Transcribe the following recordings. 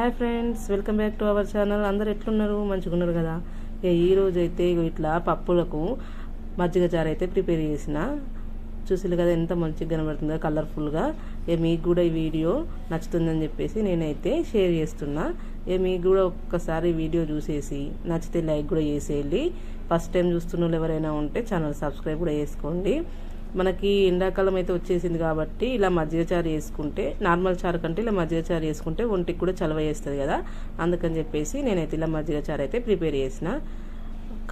Hi friends welcome back to our channel. అందరు ఎట్లున్నారు? మంచిగా ఉన్నారు కదా? ఇక ఈ అయితే ఇట్లా పప్పులకు మజ్జిగ చారు అయితే ప్రిపేర్ చేసిన. చూసిరు కదా ఎంత మంచిగా కనబడుతుందో కలర్ఫుల్గా. ఇక మీకు కూడా ఈ వీడియో నచ్చుతుందని చెప్పేసి నేనైతే షేర్ చేస్తున్నా. ఇక మీకు కూడా ఒక్కసారి వీడియో చూసేసి నచ్చితే లైక్ కూడా చేసేయండి. ఫస్ట్ టైం చూస్తున్న ఎవరైనా ఉంటే ఛానల్ సబ్స్క్రైబ్ కూడా చేసుకోండి. మనకి ఎండాకాలం అయితే వచ్చేసింది కాబట్టి ఇలా మజ్జిగ చారు వేసుకుంటే నార్మల్ చారు కంటే ఇలా మజ్జిగ చారు వేసుకుంటే ఒంటికి కూడా చలవ వేస్తుంది కదా. అందుకని చెప్పేసి నేనైతే ఇలా మజ్జిగ చారు అయితే ప్రిపేర్ చేసిన.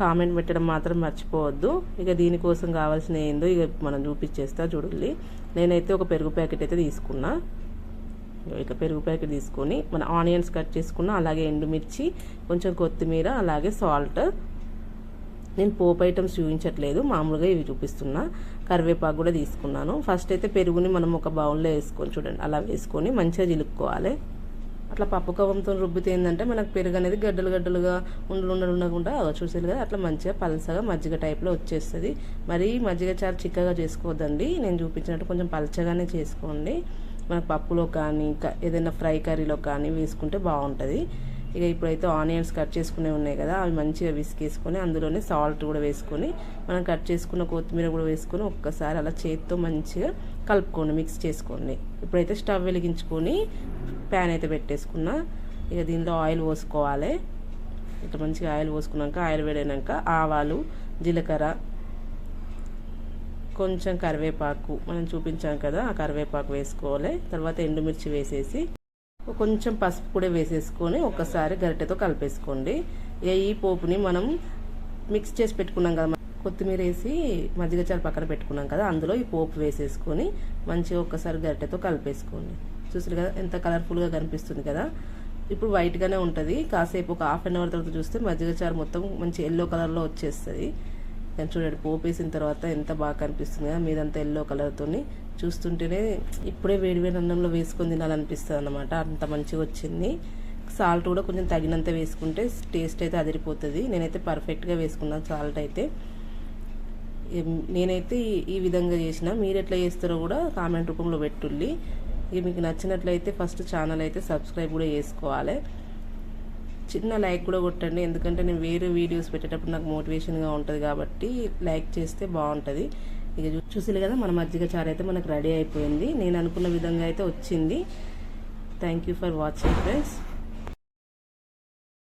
కామెంట్ పెట్టడం మాత్రం మర్చిపోవద్దు. ఇక దీనికోసం కావాల్సిన ఏందో ఇక మనం చూపించేస్తా చూడండి. నేనైతే ఒక పెరుగు ప్యాకెట్ అయితే తీసుకున్నా. ఇక పెరుగు ప్యాకెట్ తీసుకొని మన ఆనియన్స్ కట్ చేసుకున్న అలాగే ఎండుమిర్చి కొంచెం కొత్తిమీర అలాగే సాల్ట్ నేను పోపు ఐటమ్స్ చూపించట్లేదు మామూలుగా ఇవి చూపిస్తున్నా. కరివేపాకు కూడా తీసుకున్నాను. ఫస్ట్ అయితే పెరుగుని మనం ఒక బౌల్లో వేసుకొని చూడండి అలా వేసుకొని మంచిగా చిలుక్కోవాలి. అట్లా పప్పు కవ్వంతో రుబ్బితే ఏంటంటే మనకు పెరుగు అనేది గడ్డలు గడ్డలుగా ఉండలు ఉండలు ఉండకుండా చూసేది కదా అట్లా మంచిగా పలసగా మజ్జిగ టైప్లో వచ్చేస్తుంది. మరీ మజ్జిగ చాలా చిక్కగా చేసుకోవద్దండి. నేను చూపించినట్టు కొంచెం పలచగానే చేసుకోండి. మనకు పప్పులో కానీ ఏదైనా ఫ్రై కర్రీలో కానీ వేసుకుంటే బాగుంటుంది. ఇక ఇప్పుడైతే ఆనియన్స్ కట్ చేసుకునే ఉన్నాయి కదా అవి మంచిగా విసికేసుకొని అందులోనే సాల్ట్ కూడా వేసుకొని మనం కట్ చేసుకున్న కొత్తిమీర కూడా వేసుకొని ఒక్కసారి అలా చేతితో మంచిగా కలుపుకోండి మిక్స్ చేసుకోండి. ఇప్పుడైతే స్టవ్ వెలిగించుకొని ప్యాన్ అయితే పెట్టేసుకున్నా. ఇక దీనిలో ఆయిల్ పోసుకోవాలి. ఇట్లా మంచిగా ఆయిల్ పోసుకున్నాక ఆయిల్ వేడైనాక ఆవాలు జీలకర్ర కొంచెం కరివేపాకు మనం చూపించాం కదా ఆ కరివేపాకు వేసుకోవాలి. తర్వాత ఎండుమిర్చి వేసేసి కొంచెం పసుపు కూడా వేసేసుకొని ఒక్కసారి గరిటెతో కలిపేసుకోండి. ఈ పోపుని మనం మిక్స్ చేసి పెట్టుకున్నాం కదా కొత్తిమీర వేసి మజ్జిగ చారు పక్కన పెట్టుకున్నాం కదా అందులో ఈ పోపు వేసేసుకొని మంచిగా ఒక్కసారి గరిటెతో కలిపేసుకోండి. చూసారు కదా ఎంత కలర్ఫుల్గా కనిపిస్తుంది కదా. ఇప్పుడు వైట్గానే ఉంటుంది. కాసేపు ఒక హాఫ్ అన్ అవర్ తర్వాత చూస్తే మజ్జిగ చారు మొత్తం మంచి ఎల్లో కలర్లో వచ్చేస్తుంది. కానీ చూడండి పోపు వేసిన తర్వాత ఎంత బాగా కనిపిస్తుంది కదా మీదంతా ఎల్లో కలర్తోని చూస్తుంటేనే ఇప్పుడే వేడివేడి అన్నంలో వేసుకొని తినాలనిపిస్తుంది అనమాట అంత మంచిగా వచ్చింది. సాల్ట్ కూడా కొంచెం తగినంత వేసుకుంటే టేస్ట్ అయితే అదిరిపోతుంది. నేనైతే పర్ఫెక్ట్గా వేసుకున్నాను సాల్ట్ అయితే. నేనైతే ఈ విధంగా చేసిన. మీరు ఎట్లా చేస్తారో కూడా కామెంట్ రూపంలో పెట్టుల్లి ఇక మీకు నచ్చినట్లయితే ఫస్ట్ ఛానల్ అయితే సబ్స్క్రైబ్ కూడా చేసుకోవాలి. చిన్న లైక్ కూడా కొట్టండి. ఎందుకంటే నేను వేరే వీడియోస్ పెట్టేటప్పుడు నాకు మోటివేషన్గా ఉంటుంది కాబట్టి లైక్ చేస్తే బాగుంటుంది. ఇక చూసిలే కదా మన మజ్జిగ చారు అయితే మనకు రెడీ అయిపోయింది. నేను అనుకున్న విధంగా అయితే వచ్చింది. Thank you for watching friends